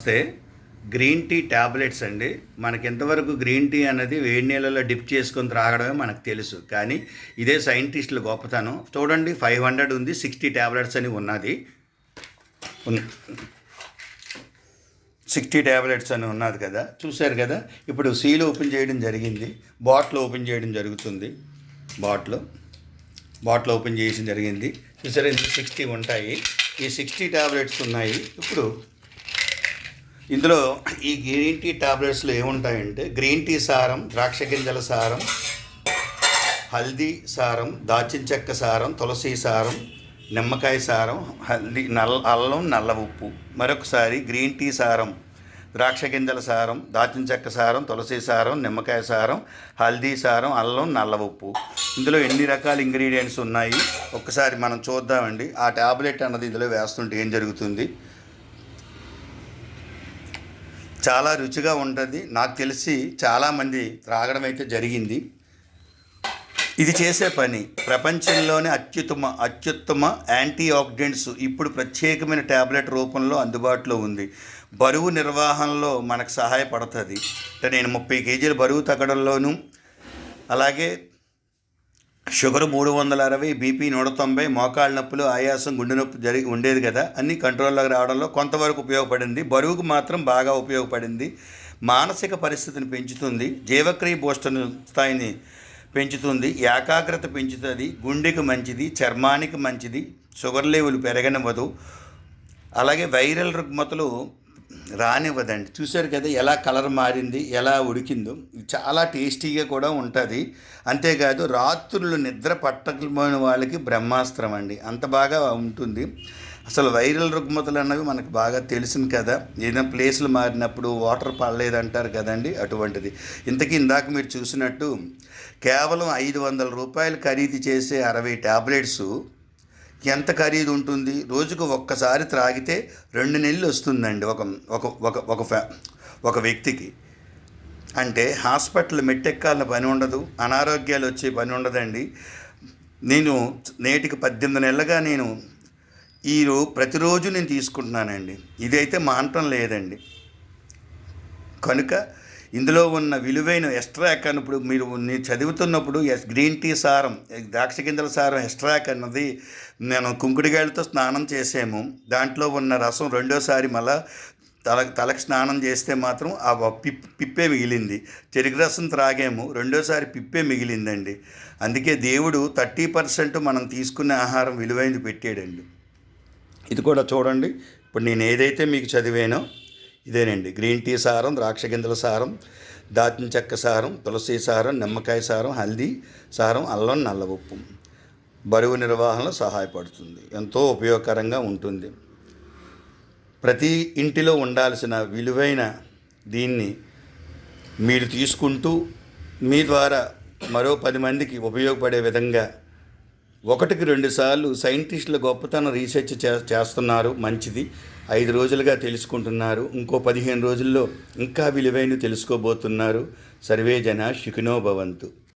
వస్తే green tea tablets అండి. మనకి ఎంతవరకు గ్రీన్ టీ అనేది వేడి నీళ్ళలో డిప్ చేసుకొని త్రాగడమే మనకు తెలుసు. కానీ ఇదే సైంటిస్టుల గొప్పతనం. చూడండి ఫైవ్ హండ్రెడ్ ఉంది సిక్స్టీ ట్యాబ్లెట్స్ అని ఉన్నది. సిక్స్టీ ట్యాబ్లెట్స్ అని ఉన్నది కదా. చూశారు కదా? ఇప్పుడు సీల్ ఓపెన్ చేయడం జరిగింది. బాటిల్ ఓపెన్ చేయడం జరుగుతుంది. బాటిల్ బాటిల్ ఓపెన్ చేయడం జరిగింది. చూసారు సిక్స్టీ ఉంటాయి. ఈ సిక్స్టీ ట్యాబ్లెట్స్ ఉన్నాయి. ఇప్పుడు ఇందులో ఈ గ్రీన్ టీ టాబ్లెట్స్లో ఏముంటాయంటే గ్రీన్ టీ సారం ద్రాక్ష గింజల సారం హల్దీ సారం దాచిన చెక్క సారం తులసి సారం నిమ్మకాయ సారం హల్దీ నల్ల అల్లం నల్ల ఉప్పు. మరొకసారి గ్రీన్ టీ సారం ద్రాక్ష గింజల సారం దాచిన చెక్క సారం తులసి సారం నిమ్మకాయ సారం హల్దీ సారం అల్లం నల్ల ఉప్పు. ఇందులో ఎన్ని రకాల ఇంగ్రీడియంట్స్ ఉన్నాయి? ఒక్కసారి మనం చూద్దామండి. ఆ ట్యాబ్లెట్ అన్నది ఇందులో వేస్తుంటే ఏం జరుగుతుంది? చాలా రుచిగా ఉంటుంది. నాకు తెలిసి చాలామంది త్రాగడం అయితే జరిగింది. ఇది చేసే పని. ప్రపంచంలోనే అత్యుత్తమ అత్యుత్తమ యాంటీ ఆక్సిడెంట్స్ ఇప్పుడు ప్రత్యేకమైన ట్యాబ్లెట్ రూపంలో అందుబాటులో ఉంది. బరువు నిర్వహణలో మనకు సహాయపడుతుంది. అంటే నేను ముప్పై కేజీల బరువు తగ్గడంలోనూ అలాగే షుగర్ మూడు వందల అరవై బీపీ నూట తొంభై మోకాళ్ళ నొప్పులు ఆయాసం గుండె నొప్పి జరిగి ఉండేది కదా. అన్ని కంట్రోల్లోకి రావడంలో కొంతవరకు ఉపయోగపడింది. బరువుకు మాత్రం బాగా ఉపయోగపడింది. మానసిక పరిస్థితిని పెంచుతుంది. జీవక్రియ బూస్టర్ స్థాయిని పెంచుతుంది. ఏకాగ్రత పెంచుతుంది. గుండెకి మంచిది చర్మానికి మంచిది. షుగర్ లెవెల్ పెరగనివ్వదు. అలాగే వైరల్ రుగ్మతలు రానివ్వదండి. చూశారు కదా ఎలా కలర్ మారింది ఎలా ఉడికిందో. చాలా టేస్టీగా కూడా ఉంటుంది. అంతేకాదు రాత్రులు నిద్ర పట్టకపోయిన వాళ్ళకి బ్రహ్మాస్త్రం అండి. అంత బాగా ఉంటుంది. అసలు వైరల్ రుగ్మతలు అన్నవి మనకు బాగా తెలిసింది కదా. ఏదైనా ప్లేసులు మారినప్పుడు వాటర్ పడలేదంటారు కదండి అటువంటిది. ఇంతకీ ఇందాక మీరు చూసినట్టు కేవలం ఐదు వందల రూపాయలు ఖరీదు చేసే అరవై ట్యాబ్లెట్స్ ఎంత ఖరీదు ఉంటుంది? రోజుకు ఒక్కసారి త్రాగితే రెండు నెలలు వస్తుందండి ఒక ఒక ఒక ఒక ఫ్యా ఒక వ్యక్తికి. అంటే హాస్పిటల్ మెట్టెక్కాలని పని ఉండదు అనారోగ్యాలు వచ్చే పని ఉండదండి. నేను నేటికి పద్దెనిమిది నెలలుగా నేను ఈ ప్రతిరోజు నేను తీసుకుంటున్నానండి. ఇదైతే మానటం లేదండి. కనుక ఇందులో ఉన్న విలువైన ఎస్ట్రాక్ అన్నప్పుడు మీరు నేను చదువుతున్నప్పుడు ఎస్ గ్రీన్ టీ సారం ద్రాక్ష గింజల సారం ఎస్ట్రాక్ అన్నది నేను కుంకుడిగాయలతో స్నానం చేసాము. దాంట్లో ఉన్న రసం రెండోసారి మళ్ళా తల తలకు స్నానం చేస్తే మాత్రం ఆ పిప్ పిప్పే మిగిలింది. చెరుకు రసం త్రాగాము రెండోసారి పిప్పే మిగిలిందండి. అందుకే దేవుడు థర్టీ పర్సెంట్ మనం తీసుకునే ఆహారం విలువైనది పెట్టాడండి. ఇది కూడా చూడండి. ఇప్పుడు నేను ఏదైతే మీకు చదివానో ఇదేనండి. గ్రీన్ టీ సారం ద్రాక్ష గింజల సారం దాచిన చెక్క సారం తులసి సారం నిమ్మకాయ సారం హల్దీ సారం అల్లం నల్ల ఉప్పు. బరువు నిర్వహణలో సహాయపడుతుంది. ఎంతో ఉపయోగకరంగా ఉంటుంది. ప్రతి ఇంటిలో ఉండాల్సిన విలువైన దీన్ని మీరు తీసుకుంటూ మీ ద్వారా మరో పది మందికి ఉపయోగపడే విధంగా ఒకటికి రెండు సార్లు సైంటిస్టుల గొప్పతనం రీసెర్చ్ చే చేస్తున్నారు. మంచిది. ఐదు రోజులుగా తెలుసుకుంటున్నారు. ఇంకో పదిహేను రోజుల్లో ఇంకా విలువైన తెలుసుకోబోతున్నారు. సర్వే జన శిఖినోభవంతు